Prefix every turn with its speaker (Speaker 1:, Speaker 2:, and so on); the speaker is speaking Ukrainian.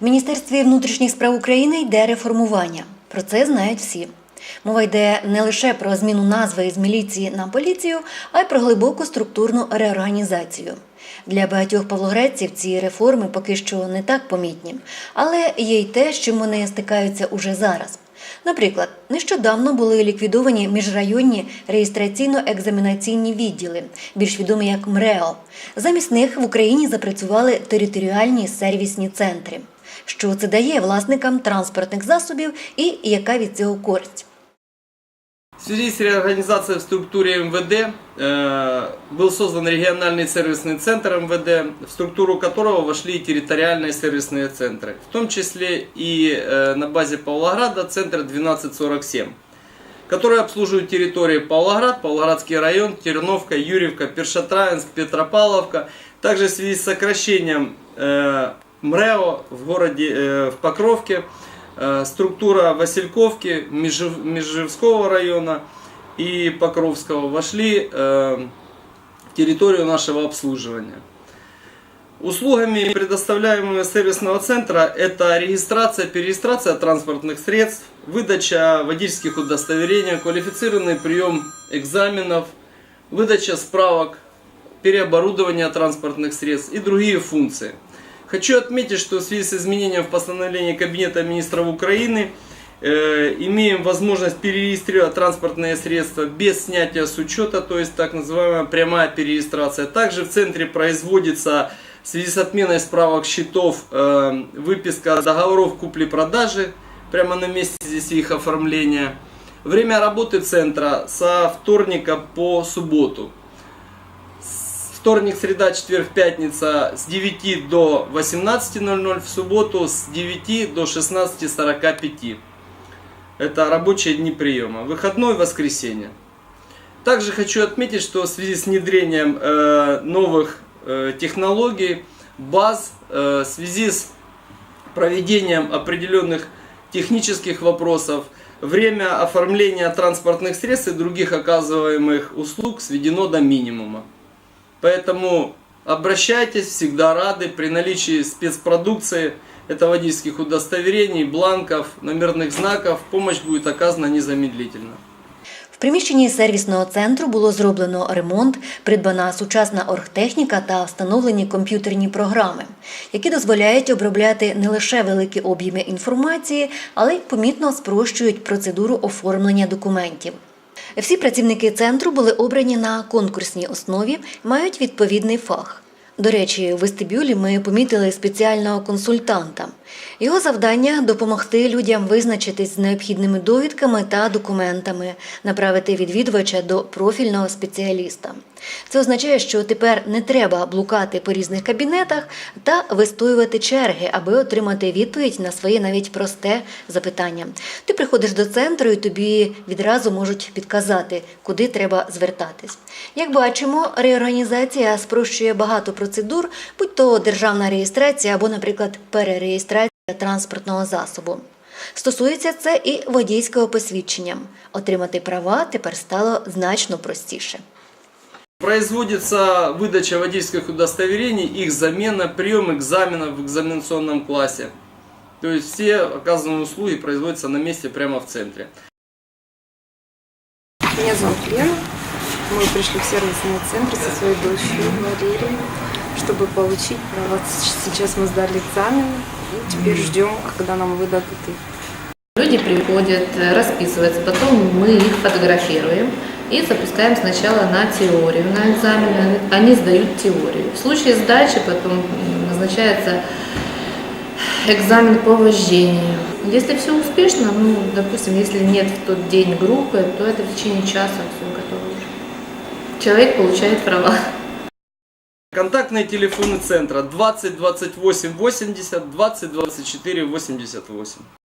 Speaker 1: Міністерстві внутрішніх справ України йде реформування. Про це знають всі. Мова йде не лише про зміну назви з міліції на поліцію, а й про глибоку структурну реорганізацію. Для багатьох павлоградців ці реформи поки що не так помітні, але є й те, з чим вони стикаються уже зараз. Наприклад, нещодавно були ліквідовані міжрайонні реєстраційно-екзаменаційні відділи, більш відомі як МРЕО. Замість них в Україні запрацювали територіальні сервісні центри Що це дає власникам транспортних засобів і яка від цього користь?
Speaker 2: В связи с реорганизацией в структуре МВД э, был создан региональный сервисный центр МВД, в структуру которого вошли и территориальные сервисные центры, в том числе и э, на базе Павлограда центр 1247, который обслуживает территории Павлоград, Павлоградский район, Терновка, Юрьевка, Першотравенск, Петропавловка. Также в связи с сокращением э, МРЭО в городе, э, в Покровке, Э, структура Васильковки, Межев- Межевского района и Покровского вошли э, в территорию нашего обслуживания. Услугами, предоставляемыми сервисного центра, это регистрация, перерегистрация транспортных средств, выдача водительских удостоверений, квалифицированный прием экзаменов, выдача справок, переоборудование транспортных средств и другие функции. Хочу отметить, что в связи с изменением в постановлении Кабинета министров Украины э, имеем возможность перерегистрировать транспортные средства без снятия с учета, то есть так называемая прямая перерегистрация. Также в центре производится в связи с отменой справок счетов э, выписка договоров купли-продажи прямо на месте здесь их оформления. Время работы центра со вторника по субботу. Вторник, среда, четверг, пятница с 9 до 18.00, в субботу с 9 до 16.45. Это рабочие дни приема. Выходной, воскресенье. Также хочу отметить, что в связи с внедрением э, новых э, технологий, баз, э, в связи с проведением определенных технических вопросов, время оформления транспортных средств и других оказываемых услуг сведено до минимума. Поэтому обращайтесь, всегда рады. При наличии спецпродукции, это водительских удостоверений, бланков, номерных знаков, помощь будет оказана незамедлительно.
Speaker 1: В приміщенні сервісного центру було зроблено ремонт, придбана сучасна оргтехніка та встановлені комп'ютерні програми, які дозволяють обробляти не лише великі об'єми інформації, але й помітно спрощують процедуру оформлення документів. Всі працівники центру були обрані на конкурсній основі, мають відповідний фах. До речі, в вестибюлі ми помітили спеціального консультанта. Його завдання допомогти людям визначитись з необхідними довідками та документами, направити відвідувача до профільного спеціаліста. Це означає, що тепер не треба блукати по різних кабінетах та вистоювати черги, аби отримати відповідь на своє навіть просте запитання. Ти приходиш до центру і тобі відразу можуть підказати, куди треба звертатись. Як бачимо, реорганізація спрощує багато процедур, будь то державна реєстрація або, наприклад, перереєстрація транспортного засобу. Стосується це і водійського посвідчення. Отримати права тепер стало значно простіше.
Speaker 2: Производится выдача водительских удостоверений, их замена, прием экзаменов в экзаменационном классе. То есть все оказанные услуги производятся на месте прямо в центре.
Speaker 3: Меня зовут Лена. Мы пришли в сервисный центр со своей дочерью Валерией, Чтобы получить права. Сейчас мы сдали экзамен и теперь ждем, когда нам выдадут их.
Speaker 4: Люди приходят, э, расписываются, потом мы их фотографируем и запускаем сначала на теорию, на экзамен. Они сдают теорию. В случае сдачи потом назначается экзамен по вождению. Если все успешно, ну, допустим, если нет в тот день группы, то это в течение часа все готово уже. Человек получает права.
Speaker 2: Контактные телефоны центра 20 28 80 20 24 88.